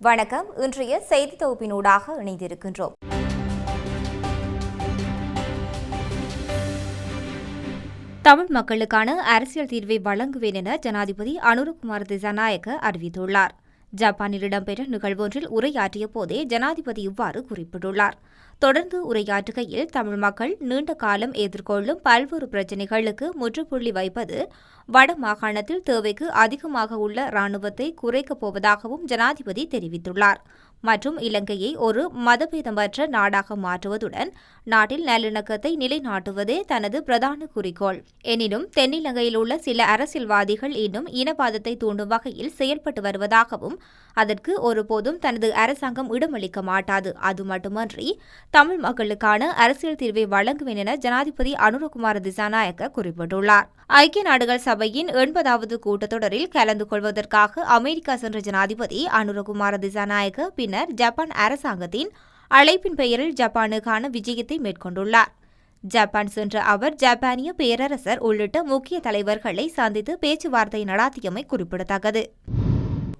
வணக்கம். இன்றைய செய்தி தொகுப்பினூடாக இணைந்திருக்கின்றோம். தமிழ் மக்களுக்கான அரசியல் தீர்வை வழங்குவேன் என ஜனாதிபதி அனுரகுமார் திசாநாயக்க அறிவித்துள்ளார். ஜப்பானில் இடம்பெற்ற நிகழ்வொன்றில் உரையாற்றிய போதே ஜனாதிபதி இவ்வாறு குறிப்பிட்டுள்ளார். தொடர்ந்து உரையாற்றுகையில் தமிழ் மக்கள் நீண்ட காலம் எதிர்கொள்ளும் பல்வேறு பிரச்சினைகளுக்கு முற்றுப்புள்ளி வைப்பது வட மாகாணத்தில் தேவைக்கு அதிகமாக உள்ள இராணுவத்தை குறைக்கப் போவதாகவும் ஜனாதிபதி தெரிவித்துள்ளார். மற்றும் இலங்கையை ஒரு மதபேதமற்ற நாடாக மாற்றுவதுடன் நாட்டில் நல்லிணக்கத்தை நிலைநாட்டுவதே தனது பிரதான குறிக்கோள். எனினும் தென்னிலங்கையில் உள்ள சில அரசியல்வாதிகள் இன்னும் இனவாதத்தை தூண்டும் வகையில் செயல்பட்டு வருவதாகவும் அதற்கு ஒருபோதும் தனது அரசாங்கம் இடமளிக்க மாட்டாது. அது மட்டுமன்றி தமிழ் மக்களுக்கான அரசியல் தீர்வை வழங்குவேன் என ஜனாதிபதி அனுரகுமார் திசாநாயக்க குறிப்பிட்டுள்ளார். ஐக்கிய நாடுகள் சபையின் எண்பதாவது கூட்டத்தொடரில் கலந்து கொள்வதற்காக அமெரிக்கா சென்ற ஜனாதிபதி அனுரகுமார திசாநாயக்க பின்னர் ஜப்பான் அரசாங்கத்தின் அழைப்பின் பெயரில் ஜப்பானுக்கான விஜயத்தை மேற்கொண்டுள்ளார். ஜப்பான் சென்ற அவர் ஜப்பானிய பேரரசர் உள்ளிட்ட முக்கிய தலைவர்களை சந்தித்து பேச்சுவார்த்தை நடாத்தியமை குறிப்பிடத்தக்கது.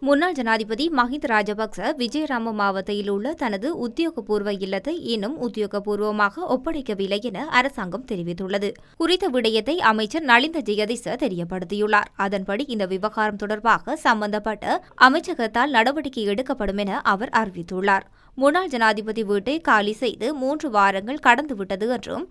முன்னாள் ஜனாதிபதி மஹிந்த ராஜபக்ச விஜயராம மாவட்டத்தில் உள்ள தனது உத்தியோகபூர்வ இல்லத்தை இன்னும் உத்தியோகபூர்வமாக ஒப்படைக்கவில்லை என அரசாங்கம் தெரிவித்துள்ளது. குறித்த விடயத்தை அமைச்சர் நலிந்த ஜெயதிச தெரியப்படுத்தியுள்ளார். அதன்படி இந்த விவகாரம் தொடர்பாக சம்பந்தப்பட்ட அமைச்சகத்தால் நடவடிக்கை எடுக்கப்படும் என அவர் அறிவித்துள்ளார். முன்னாள் ஜனாதிபதி வீட்டை காலி செய்து மூன்று வாரங்கள் கடந்துவிட்டது என்றும்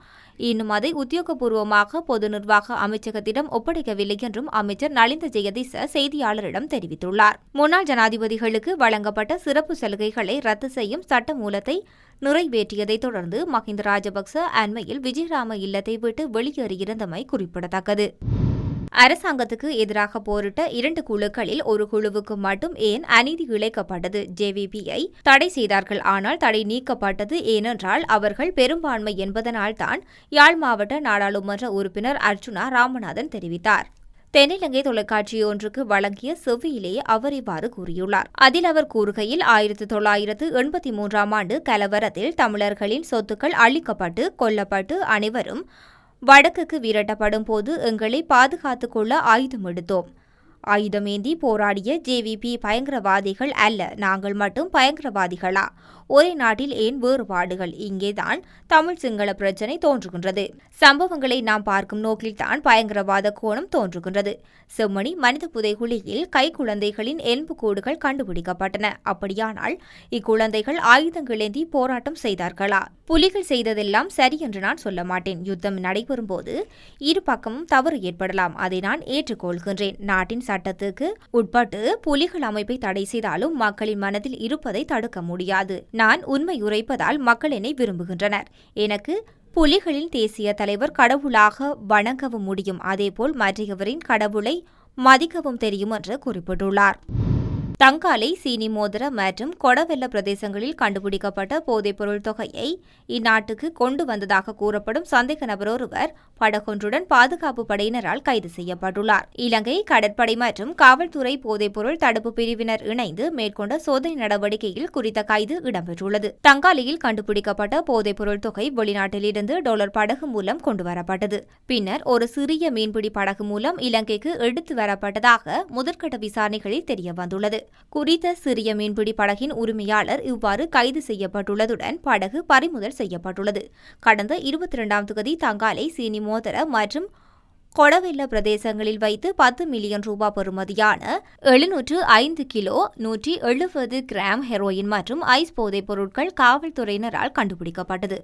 இன்னும் அதை உத்தியோகபூர்வமாக பொது நிர்வாக அமைச்சகத்திடம் ஒப்படைக்கவில்லை என்றும் அமைச்சர் நலிந்த ஜெயதிச செய்தியாளரிடம் தெரிவித்துள்ளார். முன்னாள் ஜனாதிபதிகளுக்கு வழங்கப்பட்ட சிறப்பு சலுகைகளை ரத்து செய்யும் சட்ட மூலத்தை நிறைவேற்றியதைத் தொடர்ந்து மஹிந்த ராஜபக்ச அண்மையில் விஜயராம இல்லத்தை விட்டு வெளியேறியிருந்தமை குறிப்பிடத்தக்கது. அரசாங்கத்துக்கு எதிராக போரிட்ட இரண்டு குழுக்களில் ஒரு குழுவுக்கு மட்டும் ஏன் அநீதி இழைக்கப்பட்டது? ஜேவிபியை தடை செய்தார்கள். ஆனால் தடை நீக்கப்பட்டது ஏனென்றால் அவர்கள் பெரும்பான்மை என்பதனால்தான் யாழ் மாவட்ட நாடாளுமன்ற உறுப்பினர் அர்ச்சுனா ராமநாதன் தெரிவித்தார். தென்னிலங்கை தொலைக்காட்சி ஒன்றுக்கு வழங்கிய செவ்வியிலேயே அவர் இவ்வாறு கூறியுள்ளார். அதில் அவர் கூறுகையில் ஆயிரத்தி தொள்ளாயிரத்து எண்பத்தி மூன்றாம் ஆண்டு கலவரத்தில் தமிழர்களின் சொத்துக்கள் அழிக்கப்பட்டு கொல்லப்பட்டு அனைவரும் வடக்குக்கு விரட்டப்படும் போது எங்களை பாதுகாத்துக் கொள்ள ஆயுதம் எடுத்தோம். ஆயுதமேந்தி போராடிய ஜேவிபி பயங்கரவாதிகள் அல்ல நாங்கள் மட்டும் பயங்கரவாதிகளா? ஒரே நாட்டில் ஏன் வேறுபாடுகள்? இங்கேதான் தமிழ் சிங்கள பிரச்சினை தோன்றுகின்றது. சம்பவங்களை நாம் பார்க்கும் நோக்கில்தான் பயங்கரவாத கோணம் தோன்றுகின்றது. செம்மணி மனித புதைகுழியில் கை குழந்தைகளின் எலும்புக்கூடுகள் கண்டுபிடிக்கப்பட்டன. அப்படியானால் இக்குழந்தைகள் ஆயுதங்களேந்தி போராட்டம் செய்தார்களா? புலிகள் செய்ததெல்லாம் சரி என்று நான் சொல்ல மாட்டேன். யுத்தம் நடைபெறும் போது இரு பக்கமும் தவறு ஏற்படலாம். அதை நான் ஏற்றுக்கொள்கின்றேன். நாட்டின் சட்டத்துக்கு உட்பட்டு புலிகள் அமைப்பை தடை செய்தாலும் மக்களின் மனதில் இருப்பதை தடுக்க முடியாது. நான் உண்மை உரைப்பதால் மக்கள் என்னை விரும்புகின்றனர். எனக்கு புலிகளின் தேசிய தலைவர் கடவுளாக வணங்கவும் முடியும். அதேபோல் மற்றவரின் கடவுளை மதிக்கவும் தெரியும் என்று குறிப்பிட்டுள்ளார். தங்காலை சீனி மோதிர மற்றும் கொடவெல்ல பிரதேசங்களில் கண்டுபிடிக்கப்பட்ட போதைப்பொருள் தொகையை இந்நாட்டுக்கு கொண்டு வந்ததாக கூறப்படும் சந்தேக நபர் ஒருவர் படகொன்றுடன் பாதுகாப்பு படையினரால் கைது செய்யப்பட்டுள்ளார். இலங்கை கடற்படை மற்றும் காவல்துறை போதைப்பொருள் தடுப்பு பிரிவினர் இணைந்து மேற்கொண்ட சோதனை நடவடிக்கையில் குறித்த கைது இடம்பெற்றுள்ளது. தங்காலையில் கண்டுபிடிக்கப்பட்ட போதைப்பொருள் தொகை வெளிநாட்டிலிருந்து டாலர் படகு மூலம் கொண்டுவரப்பட்டது பின்னர் ஒரு சிறிய மீன்பிடி படகு மூலம் இலங்கைக்கு எடுத்து வரப்பட்டதாக முதற்கட்ட விசாரணைகளில் தெரியவந்துள்ளது. குறித்த சிறிய மீன்பிடி படகின் உரிமையாளர் இவ்வாறு கைது செய்யப்பட்டுள்ளதுடன் படகு பறிமுதல் செய்யப்பட்டுள்ளது. கடந்த இருபத்தி இரண்டாம் தேதி தங்காலை சீனி மோதர மற்றும் கொடவெல்ல பிரதேசங்களில் வைத்து பத்து மில்லியன் ரூபாய் பெறுமதியான எழுநூற்று ஐந்து கிலோ நூற்றி எழுபது கிராம் ஹெரோயின் மற்றும் ஐஸ் போதைப் பொருட்கள் காவல்துறையினரால் கண்டுபிடிக்கப்பட்டது.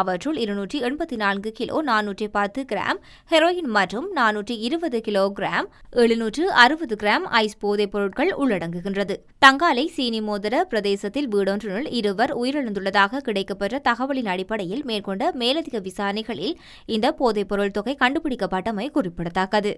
அவற்றுள் இருநூற்றி எண்பத்தி நான்கு கிலோ நானூற்றி பத்து கிராம் ஹெரோயின் மற்றும் நானூற்றி இருபது கிலோ கிராம் எழுநூற்று அறுபது கிராம் ஐஸ் போதைப் பொருட்கள் உள்ளடங்குகின்றது. தங்காலை சீனி மோதிர பிரதேசத்தில் வீடொன்றினுள் இருவர் உயிரிழந்துள்ளதாக கிடைக்கப்பெற்ற தகவலின் அடிப்படையில் மேற்கொண்ட மேலதிக விசாரணைகளில் இந்த போதைப்பொருள் தொகை கண்டுபிடிக்கப்பட்டமை குறிப்பிடத்தக்கது.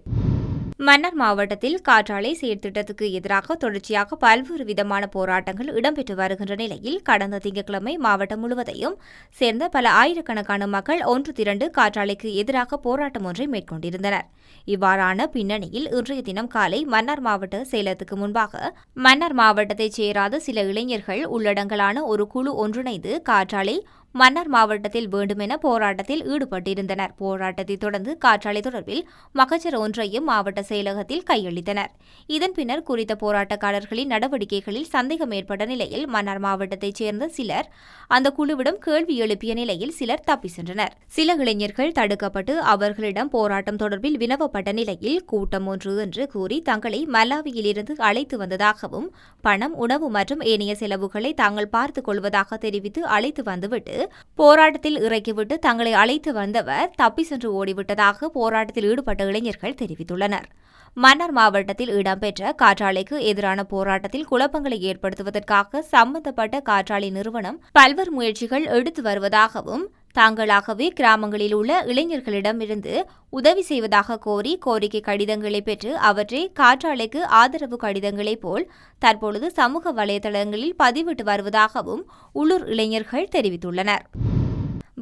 மன்னார் மாவட்டத்தில் காற்றாலை செயற்திட்டத்துக்கு எதிராக தொடர்ச்சியாக பல்வேறு விதமான போராட்டங்கள் இடம்பெற்று வருகின்ற நிலையில் கடந்த திங்கட்கிழமை மாவட்டம் முழுவதையும் சேர்ந்த பல ஆயிரக்கணக்கான மக்கள் ஒன்று திரண்டு காற்றாலைக்கு எதிராக போராட்டம் ஒன்றை மேற்கொண்டிருந்தனர். இவ்வாறான பின்னணியில் இன்றைய தினம் காலை மன்னார் மாவட்ட சேலத்துக்கு முன்பாக மன்னார் மாவட்டத்தைச் சேராத சில இளைஞர்கள் உள்ளடங்கலான ஒரு குழு ஒன்றிணைந்து காற்றாலை மன்னார் மாவட்டத்தில் வேண்டுமென போராட்டத்தில் ஈடுபட்டிருந்தனர். போராட்டத்தை தொடர்ந்து காற்றாலை தொடர்பில் மகஜர் ஒன்றையும் மாவட்ட செயலகத்தில் கையளித்தனர். இதன் பின்னர் குறித்த போராட்டக்காரர்களின் நடவடிக்கைகளில் சந்தேகம் ஏற்பட்ட நிலையில் மன்னார் மாவட்டத்தைச் சேர்ந்த சிலர் அந்த குழுவிடம் கேள்வி எழுப்பிய நிலையில் சிலர் தப்பி சென்றனர். சில இளைஞர்கள் தடுக்கப்பட்டு அவர்களிடம் போராட்டம் தொடர்பில் வினவப்பட்ட நிலையில் கூட்டம் ஒன்று என்று கூறி தங்களை மலாவியிலிருந்து அழைத்து வந்ததாகவும் பணம் உணவு மற்றும் ஏனைய செலவுகளை தாங்கள் பார்த்துக் கொள்வதாக தெரிவித்து அழைத்து வந்துவிட்டு போராட்டத்தில் இறக்கிவிட்டு தங்களை அழைத்து வந்தவர் தப்பி சென்று ஓடிவிட்டதாக போராட்டத்தில் ஈடுபட்ட இளைஞர்கள் தெரிவித்துள்ளனர். மன்னார் மாவட்டத்தில் இடம்பெற்ற காற்றாலைக்கு எதிரான போராட்டத்தில் குழப்பங்களை ஏற்படுத்துவதற்காக சம்பந்தப்பட்ட காற்றாலை நிறுவனம் பல்வேறு முயற்சிகள் எடுத்து வருவதாகவும் தாங்களாகவே கிராமங்களில் உள்ள இளைஞர்களிடமிருந்து உதவி செய்வதாக கோரி கோரிக்கை கடிதங்களை பெற்று அவற்றை காற்றாலைக்கு ஆதரவு கடிதங்களைப் போல் தற்பொழுது சமூக வலைதளங்களில் பதிவிட்டு வருவதாகவும் உள்ளூர் இளைஞர்கள் தெரிவித்துள்ளனர்.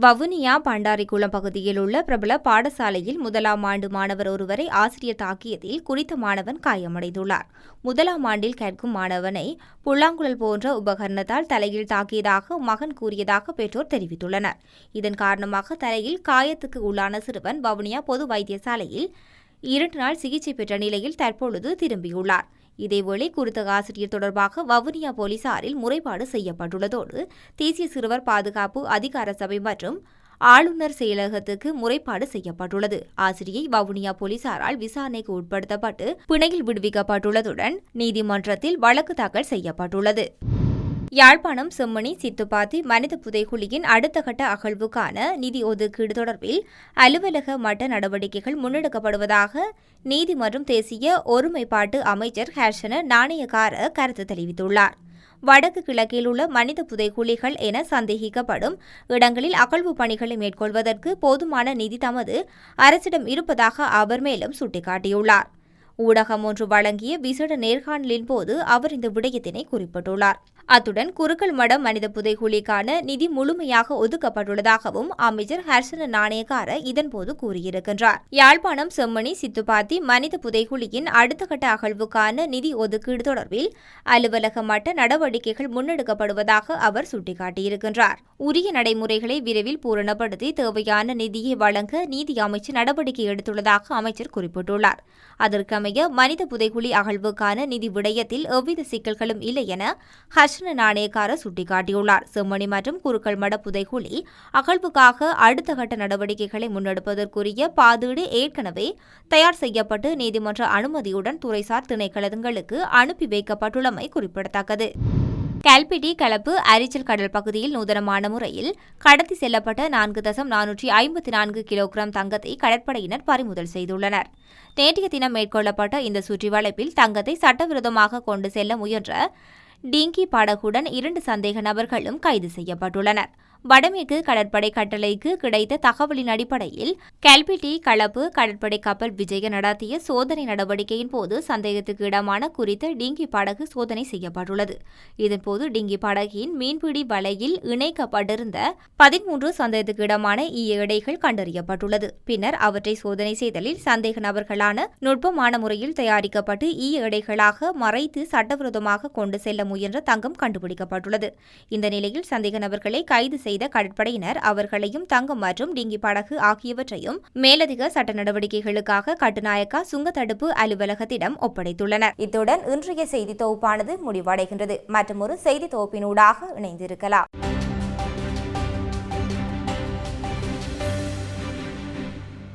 வவுனியா பண்டாரிக்குளம் பகுதியில் உள்ள பிரபல பாடசாலையில் முதலாம் ஆண்டு மாணவர் ஒருவரை ஆசிரியர் தாக்கியதில் குறித்த மாணவன் காயமடைந்துள்ளார். முதலாம் ஆண்டில் கேட்கும் மாணவனை புல்லாங்குழல் போன்ற உபகரணத்தால் தலையில் தாக்கியதாக மகன் கூறியதாக பெற்றோர் தெரிவித்துள்ளனர். இதன் காரணமாக தலையில் காயத்துக்கு உள்ளான சிறுவன் வவுனியா பொது வைத்தியசாலையில் இரண்டு நாள் சிகிச்சை பெற்ற நிலையில் தற்பொழுது திரும்பியுள்ளார். இதேவேளை குறித்த ஆசிரியர் தொடர்பாக வவுனியா போலீசாரில் முறைப்பாடு செய்யப்பட்டுள்ளதோடு தேசிய சிறுவர் பாதுகாப்பு அதிகார சபை மற்றும் ஆளுநர் செயலகத்துக்கு முறைப்பாடு செய்யப்பட்டுள்ளது. ஆசிரியை வவுனியா போலீசாரால் விசாரணைக்கு உட்படுத்தப்பட்டு பிணையில் விடுவிக்கப்பட்டுள்ளதுடன் நீதிமன்றத்தில் வழக்கு தாக்கல் செய்யப்பட்டுள்ளது. யாழ்ப்பாணம் செம்மணி சித்துப்பாத்தி மனித புதைகுழியின் அடுத்த கட்ட அகழ்வுக்கான நிதி ஒதுக்கீடு தொடர்பில் அலுவலக மட்ட நடவடிக்கைகள் முன்னெடுக்கப்படுவதாக நீதி மற்றும் தேசிய ஒருமைப்பாட்டு அமைச்சர் ஹர்ஷன நாணயக்கார கருத்து தெரிவித்துள்ளார். வடக்கு கிழக்கில் உள்ள மனித புதைகுழிகள் என சந்தேகிக்கப்படும் இடங்களில் அகழ்வு பணிகளை மேற்கொள்வதற்கு போதுமான நிதி தமது அரசிடம் இருப்பதாக அவர் மேலும் சுட்டிக்காட்டியுள்ளார். ஊடகம் ஒன்று வழங்கிய விசேட நேர்காணலின் போது அவர் இந்த விடயத்தினை குறிப்பிட்டுள்ளார். அத்துடன் குறுக்கள் மடம் மனித புதைகுழிக்கான நிதி முழுமையாக ஒதுக்கப்பட்டுள்ளதாகவும் அமைச்சர் ஹர்சன நாணயக்கார இதன்போது கூறியிருக்கின்றார். யாழ்ப்பாணம் செம்மணி சித்துப்பாத்தி மனித புதைகுழியின் அடுத்த கட்ட அகழ்வுக்கான நிதி ஒதுக்கீடு தொடர்பில் அலுவலக மட்ட நடவடிக்கைகள் முன்னெடுக்கப்படுவதாக அவர் சுட்டிக்காட்டியிருக்கின்றார். உரிய நடைமுறைகளை விரைவில் பூரணப்படுத்தி தேவையான நிதியை வழங்க நீதி அமைச்சர் நடவடிக்கை எடுத்துள்ளதாக அமைச்சர் குறிப்பிட்டுள்ளார். அதற்கு அதற்கமைய மனித புதைகுழி அகழ்வுக்கான நிதி விடயத்தில் எவ்வித சிக்கல்களும் இல்லை என ஹர்ஷன நாணயக்கார சுட்டிக்காட்டியுள்ளார். செம்மணி மற்றும் குறுக்கல் மட புதைகுழி அகழ்வுக்காக அடுத்த கட்ட நடவடிக்கைகளை முன்னெடுப்பதற்குரிய பாதீடு ஏற்கனவே தயார் செய்யப்பட்டு நீதிமன்ற அனுமதியுடன் துறைசார் திணைக்களங்களுக்கு அனுப்பி வைக்கப்பட்டுள்ளமை குறிப்பிடத்தக்கது. கல்பிட்டி கலப்பு அரிச்சல் கடல் பகுதியில் நூதனமான முறையில் கடத்தி செல்லப்பட்ட நான்கு தசம் நானூற்றி ஐம்பத்தி நான்கு கிலோகிராம் தங்கத்தை கடற்படையினர் பறிமுதல் செய்துள்ளனர். நேற்றைய தினம் மேற்கொள்ளப்பட்ட இந்த சுற்றிவளைப்பில் தங்கத்தை சட்டவிரோதமாக கொண்டு செல்ல முயன்ற டிங்கி படகுடன் இரண்டு சந்தேக நபர்களும் கைது செய்யப்பட்டுள்ளனர். வடமேற்கு கடற்படை கட்டளைக்கு கிடைத்த தகவலின் அடிப்படையில் கல்பிட்டி களப்பு கடற்படை கப்பல் விஜய நடத்திய சோதனை நடவடிக்கையின் போது சந்தேகத்துக்கு இடமான குறித்த டிங்கி படகு சோதனை செய்யப்பட்டுள்ளது. இதன்போது டிங்கி படகின் மீன்பிடி வலையில் இணைக்கப்பட்டிருந்த பதிமூன்று சந்தேகத்துக்கு இடமான ஈய எடைகள் கண்டறியப்பட்டுள்ளது. பின்னர் அவற்றை சோதனை செய்தலில் சந்தேக நபர்களான நுட்பமான முறையில் தயாரிக்கப்பட்டு ஈய எடைகளாக மறைத்து சட்டவிரோதமாக கொண்டு செல்ல முயன்ற தங்கம் கண்டுபிடிக்கப்பட்டுள்ளது. இந்த நிலையில் சந்தேக நபர்களை கைது செய்த கடற்படையினர் அவர்களையும் தங்கம் மற்றும் டிங்கி படகு ஆகியவற்றையும் மேலதிக சட்ட நடவடிக்கைகளுக்காக கட்டுநாயக்கா சுங்க தடுப்பு அலுவலகத்திடம் ஒப்படைத்துள்ளனர். இத்துடன் இன்றைய செய்தி தொகுப்பானது முடிவடைகின்றது. மற்றும் ஒரு செய்தி தொகுப்பினூடாக இணைந்திருக்கலாம்.